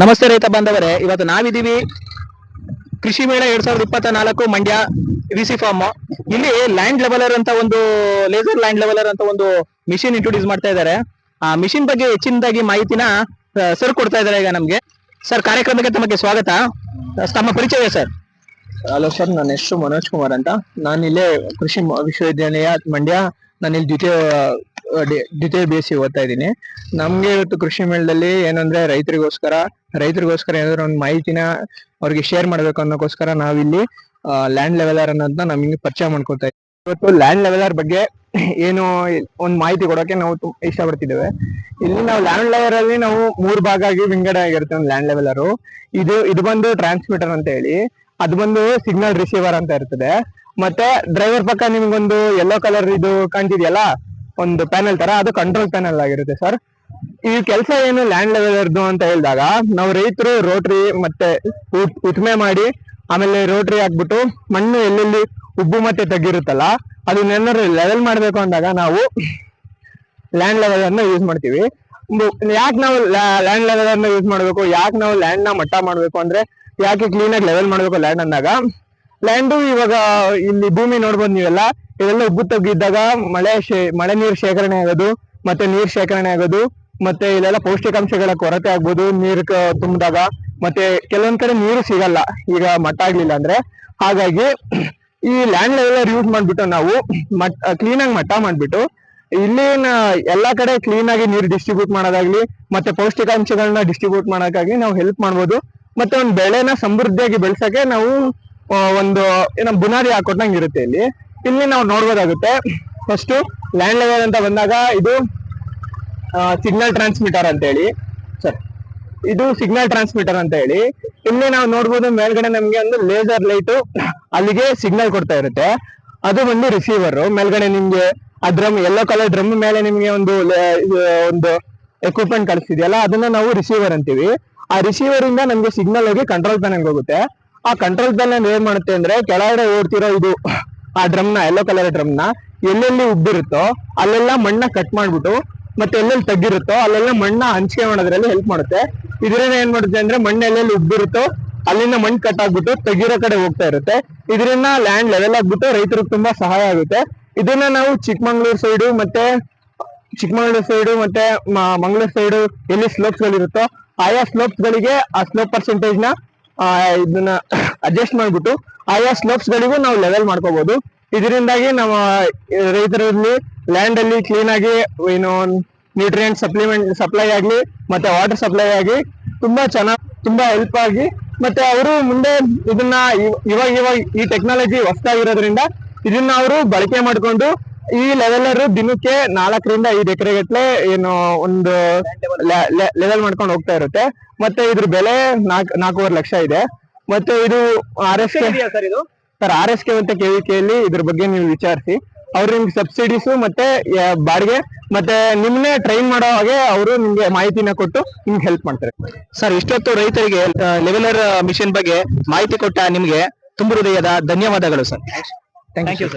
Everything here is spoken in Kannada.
ನಮಸ್ತೆ ರೈತ ಬಾಂಧವರೇ, ಇವತ್ತು ನಾವಿದೀವಿ ಕೃಷಿ ಮೇಳ ಎರಡ್ ಸಾವಿರದ ಇಪ್ಪತ್ತ ನಾಲ್ಕು ಮಂಡ್ಯ ವಿಸಿ ಫಾರ್ಮ್. ಇಲ್ಲಿ ಲ್ಯಾಂಡ್ ಲೆವೆಲರ್ ಅಂತ ಒಂದು, ಲೇಸರ್ ಲ್ಯಾಂಡ್ ಲೆವೆಲರ್ ಅಂತ ಒಂದು ಮಿಷಿನ್ ಇಂಟ್ರೊಡ್ಯೂಸ್ ಮಾಡ್ತಾ ಇದ್ದಾರೆ. ಆ ಮಿಷಿನ್ ಬಗ್ಗೆ ಹೆಚ್ಚಿನದಾಗಿ ಮಾಹಿತಿನ ಸರ್ ಕೊಡ್ತಾ ಇದ್ದಾರೆ ಈಗ ನಮ್ಗೆ. ಸರ್ ಕಾರ್ಯಕ್ರಮಕ್ಕೆ ತಮಗೆ ಸ್ವಾಗತ. ತಮ್ಮ ಪರಿಚಯ ಸರ್ ಹಲೋ ಸರ್ ನನ್ನ ಹೆಸರು ಮನೋಜ್ ಕುಮಾರ್ ಅಂತ. ನಾನಿಲ್ಲೇ ಕೃಷಿ ವಿಶ್ವವಿದ್ಯಾಲಯ ಮಂಡ್ಯ. ನಾನಿಲ್ಲಿ ದ್ವಿತೀಯ ಆ, ಬೇಸಿ ಓದ್ತಾ ಇದ್ದೀನಿ. ನಮ್ಗೆ ಇವತ್ತು ಕೃಷಿ ಮೇಳದಲ್ಲಿ ಏನಂದ್ರೆ ರೈತರಿಗೋಸ್ಕರ ರೈತರಿಗೋಸ್ಕರ ಏನಾದ್ರು ಒಂದು ಮಾಹಿತಿನ ಅವ್ರಿಗೆ ಶೇರ್ ಮಾಡ್ಬೇಕು ಅನ್ನೋಕ್ಕೋಸ್ಕರ ನಾವಿಲ್ಲಿ ಲ್ಯಾಂಡ್ ಲೆವೆಲರ್ ಅನ್ನೋದನ್ನ ನಮಗೆ ಪರಿಚಯ ಮಾಡ್ಕೊತಾ ಇದ್ದೀವಿ ಇವತ್ತು ಲ್ಯಾಂಡ್ ಲೆವೆಲರ್ ಬಗ್ಗೆ ಏನು ಒಂದು ಮಾಹಿತಿ ಕೊಡೋಕೆ ನಾವು ಇಷ್ಟಪಡ್ತಿದ್ದೇವೆ. ಇಲ್ಲಿ ನಾವು ಲ್ಯಾಂಡ್ ಲೆವೆಲ್ ಅಲ್ಲಿ ನಾವು ಮೂರ್ ಭಾಗ ಆಗಿ ವಿಂಗಡ ಆಗಿರುತ್ತೆ ಲ್ಯಾಂಡ್ ಲೆವೆಲರು ಇದು ಇದು ಬಂದು ಟ್ರಾನ್ಸ್ಮಿಟರ್ ಅಂತ ಹೇಳಿ ಅದು ಬಂದು ಸಿಗ್ನಲ್ ರಿಸೀವರ್ ಅಂತ ಇರ್ತದೆ. ಮತ್ತೆ ಡ್ರೈವರ್ ಪಕ್ಕ ನಿಮ್ಗೊಂದು ಯೆಲ್ಲೋ ಕಲರ್ ಇದು ಕಾಣ್ತಿದ್ಯಲ್ಲ ಒಂದು ಪ್ಯಾನೆಲ್ ತರ, ಅದು ಕಂಟ್ರೋಲ್ ಪ್ಯಾನೆಲ್ ಆಗಿರುತ್ತೆ ಸರ್ ಈ ಕೆಲಸ ಏನು ಲ್ಯಾಂಡ್ ಲೆವೆಲರ್ದು ಅಂತ ಹೇಳಿದಾಗ, ನಾವು ರೈತರು ರೋಟ್ರಿ ಮತ್ತೆ ಉತ್- ಉತ್ಮೆ ಮಾಡಿ, ಆಮೇಲೆ ರೋಟ್ರಿ ಹಾಕ್ಬಿಟ್ಟು ಮಣ್ಣು ಎಲ್ಲೆಲ್ಲಿ ಉಬ್ಬು ಮತ್ತೆ ತಗ್ಗಿರುತ್ತಲ್ಲ ಅದನ್ನೇನಾದ್ರೂ ಲೆವೆಲ್ ಮಾಡಬೇಕು ಅಂದಾಗ ನಾವು ಲ್ಯಾಂಡ್ ಲೆವೆಲ್ ಅನ್ನ ಯೂಸ್ ಮಾಡ್ತೀವಿ. ಯಾಕೆ ನಾವು ಲ್ಯಾಂಡ್ ಲೆವೆಲ್ ಅನ್ನ ಯೂಸ್ ಮಾಡಬೇಕು? ಯಾಕೆ ನಾವು ಲ್ಯಾಂಡ್ನ ಮಟ್ಟ ಮಾಡಬೇಕು ಅಂದ್ರೆ, ಯಾಕೆ ಕ್ಲೀನ್ ಆಗಿ ಲೆವೆಲ್ ಮಾಡಬೇಕು ಲ್ಯಾಂಡ್ ಅಂದಾಗ ಲ್ಯಾಂಡು ಇವಾಗ ಇಲ್ಲಿ ಭೂಮಿ ನೋಡ್ಬೋದು ನೀವೆಲ್ಲ. ಇದೆಲ್ಲ ಉಬ್ಬು ತಗ್ಗಿದ್ದಾಗ ಮಳೆ ಮಳೆ ನೀರು ಶೇಖರಣೆ ಆಗೋದು, ಮತ್ತೆ ನೀರ್ ಶೇಖರಣೆ ಆಗೋದು, ಮತ್ತೆ ಇಲ್ಲೆಲ್ಲ ಪೌಷ್ಟಿಕಾಂಶಗಳ ಕೊರತೆ ಆಗ್ಬೋದು, ನೀರು ತುಂಬಿದಾಗ. ಮತ್ತೆ ಕೆಲವೊಂದ್ ಕಡೆ ನೀರು ಸಿಗಲ್ಲ. ಈಗ ಮಟ್ಟ ಆಗ್ಲಿಲ್ಲ ಅಂದ್ರೆ. ಹಾಗಾಗಿ ಈ ಲ್ಯಾಂಡ್ ಲೆವೆಲರ್ ಯೂಸ್ ಮಾಡ್ಬಿಟ್ಟು ನಾವು ಮಟ್ ಕ್ಲೀನ್ ಆಗಿ ಮಟ್ಟ ಮಾಡ್ಬಿಟ್ಟು ಇಲ್ಲಿನ ಎಲ್ಲಾ ಕಡೆ ಕ್ಲೀನ್ ಆಗಿ ನೀರು ಡಿಸ್ಟ್ರಿಬ್ಯೂಟ್ ಮಾಡೋದಾಗ್ಲಿ, ಮತ್ತೆ ಪೌಷ್ಟಿಕಾಂಶಗಳನ್ನ ಡಿಸ್ಟ್ರಿಬ್ಯೂಟ್ ಮಾಡೋಕ್ಕಾಗಿ ನಾವು ಹೆಲ್ಪ್ ಮಾಡ್ಬೋದು. ಮತ್ತೆ ಒಂದು ಬೆಳೆನ ಸಮೃದ್ಧಿಯಾಗಿ ಬೆಳ್ಸಕ್ಕೆ ನಾವು ಒಂದು, ಏನೋ ಬುನಾದಿ ಹಾಕೊಟ್ಟಂಗೆ ಇರುತ್ತೆ ಇಲ್ಲಿ. ಇಲ್ಲಿ ನಾವು ನೋಡ್ಬೋದಾಗುತ್ತೆ. ಫಸ್ಟ್ ಲ್ಯಾಂಡ್ ಲೆವೆಲ್ ಅಂತ ಬಂದಾಗ ಇದು ಸಿಗ್ನಲ್ ಟ್ರಾನ್ಸ್ಮಿಟರ್ ಅಂತ ಹೇಳಿ ಸರ್ ಇದು ಸಿಗ್ನಲ್ ಟ್ರಾನ್ಸ್ಮಿಟರ್ ಅಂತ ಹೇಳಿ ಇಲ್ಲಿ ನಾವು ನೋಡ್ಬೋದು ಮೇಲ್ಗಡೆ ನಮ್ಗೆ ಒಂದು ಲೇಸರ್ ಲೈಟ್ ಅಲ್ಲಿಗೆ ಸಿಗ್ನಲ್ ಕೊಡ್ತಾ ಇರುತ್ತೆ. ಅದು ಒಂದು ರಿಸೀವರ್ ಮೇಲ್ಗಡೆ ನಿಮ್ಗೆ ಆ ಡ್ರಮ್ ಯೆಲ್ಲೋ ಕಲರ್ ಡ್ರಮ್ ಮೇಲೆ ನಿಮ್ಗೆ ಒಂದು ಒಂದು ಎಕ್ವಿಪ್ಮೆಂಟ್ ಕಳಿಸ್ತಿದೆಯಲ್ಲ, ಅದನ್ನ ನಾವು ರಿಸೀವರ್ ಅಂತೀವಿ. ಆ ರಿಸೀವರ್ ಇಂದ ನಮ್ಗೆ ಸಿಗ್ನಲ್ ಹೋಗಿ ಕಂಟ್ರೋಲ್ ಪ್ಯಾನಲ್ ಹೋಗುತ್ತೆ. ಆ ಕಂಟ್ರೋಲ್ ಪ್ಯಾನಲ್ ಏನ್ ಮಾಡುತ್ತೆ ಅಂದ್ರೆ ಕೆಳಗಡೆ ಓಡ್ತಿರೋ ಇದು, ಆ ಡ್ರಮ್ನ ಕಲರ್ ಡ್ರಮ್ನ, ಎಲ್ಲೆಲ್ಲಿ ಉಬ್ಬಿರುತ್ತೋ, ಅಲ್ಲೆಲ್ಲ ಮಣ್ಣ ಕಟ್ ಮಾಡ್ಬಿಟ್ಟು, ಮತ್ತೆ ಎಲ್ಲೆಲ್ಲಿ ತಗ್ಗಿರುತ್ತೋ ಅಲ್ಲೆಲ್ಲ ಮಣ್ಣ ಹಂಚಿಕೆ ಮಾಡೋದ್ರಲ್ಲಿ ಹೆಲ್ಪ್ ಮಾಡುತ್ತೆ. ಇದರಿಂದ ಏನ್ ಮಾಡುತ್ತೆ ಅಂದ್ರೆ ಮಣ್ಣು ಎಲ್ಲೆಲ್ಲಿ ಉಬ್ಬಿರುತ್ತೋ, ಅಲ್ಲಿಂದ ಮಣ್ಣು ಕಟ್ ಆಗ್ಬಿಟ್ಟು ತೆಗಿರೋ ಕಡೆ ಹೋಗ್ತಾ ಇರುತ್ತೆ. ಇದರಿಂದ ಲ್ಯಾಂಡ್ ಲೆವೆಲ್ ಆಗ್ಬಿಟ್ಟು ರೈತರಿಗೆ ತುಂಬಾ ಸಹಾಯ ಆಗುತ್ತೆ. ಇದನ್ನ ನಾವು ಚಿಕ್ಕಮಂಗ್ಳೂರ್ ಸೈಡು ಮತ್ತೆ, ಚಿಕ್ಕಮಗಳೂರು ಸೈಡು ಮತ್ತೆ ಮಂಗಳೂರು ಸೈಡು ಎಲ್ಲಿ ಸ್ಲೋಪ್ಸ್ ಗಳಿರುತ್ತೋ, ಆಯಾ ಸ್ಲೋಪ್ಸ್ ಗಳಿಗೆ ಆ ಸ್ಲೋಪ್ ಪರ್ಸೆಂಟೇಜ್ನ ಆ, ಇದನ್ನ ಅಡ್ಜಸ್ಟ್ ಮಾಡ್ಬಿಟ್ಟು ಆಯಾ ಸ್ಲೋಪ್ಸ್ ಗಳಿಗೂ ನಾವು ಲೆವೆಲ್ ಮಾಡ್ಕೋಬಹುದು ಇದರಿಂದಾಗಿ ನಮ್ಮ ರೈತರಲ್ಲಿ ಲ್ಯಾಂಡ್ ಅಲ್ಲಿ ಕ್ಲೀನ್ ಆಗಿ ಏನು ನ್ಯೂಟ್ರಿಯೆಂಟ್ ಸಪ್ಲಿಮೆಂಟ್ ಸಪ್ಲೈ ಆಗ್ಲಿ ಮತ್ತೆ ವಾಟರ್ ಸಪ್ಲೈ ಆಗಿ ತುಂಬಾ ಚೆನ್ನಾಗಿ ತುಂಬಾ ಹೆಲ್ಪ್ ಆಗಿ ಮತ್ತೆ ಅವರು ಮುಂದೆ ಇದನ್ನ ಇವ್- ಇವಾಗ ಇವಾಗ ಈ ಟೆಕ್ನಾಲಜಿ ಹೊಸದಾಗಿರೋದ್ರಿಂದ ಇದನ್ನ ಅವರು ಬಳಕೆ ಮಾಡ್ಕೊಂಡು ಈ ಲೆವೆಲರ್ ದಿನಕ್ಕೆ ನಾಲ್ಕರಿಂದ ಐದು ಎಕರೆ ಗಟ್ಲೆ ಏನು ಒಂದು ಲೆವೆಲ್ ಮಾಡ್ಕೊಂಡು ಹೋಗ್ತಾ ಇರುತ್ತೆ. ಮತ್ತೆ ಇದ್ರ ಬೆಲೆ ನಾಲ್ಕು ನಾಲ್ಕೂವರೆ ಲಕ್ಷ ಇದೆ. ಮತ್ತೆ ಇದು ಆರ್ ಎಸ್ ಕೆ ಸರ್ ಇದು? ಸರ್ ಆರ್ ಎಸ್ ಕೆ ಅಂತ ಕೇಳಿ ವಿ ಇದ್ರ ಬಗ್ಗೆ ನೀವು ವಿಚಾರಿಸಿ. ಅವ್ರು ನಿಮ್ಗೆ ಸಬ್ಸಿಡೀಸ್ ಮತ್ತೆ ಬಾಡಿಗೆ ಮತ್ತೆ ನಿಮ್ನೆ ಟ್ರೈನ್ ಮಾಡೋ ಹಾಗೆ ಅವರು ನಿಮ್ಗೆ ಮಾಹಿತಿನ ಕೊಟ್ಟು ನಿಮ್ಗೆ ಹೆಲ್ಪ್ ಮಾಡ್ತಾರೆ. ಸರ್ ಇಷ್ಟೊತ್ತು ರೈತರಿಗೆ ಲೆವೆಲರ್ ಮಿಷನ್ ಬಗ್ಗೆ ಮಾಹಿತಿ ಕೊಟ್ಟ ನಿಮ್ಗೆ ತುಂಬ ಹೃದಯದ ಧನ್ಯವಾದಗಳು ಸರ್. Thank you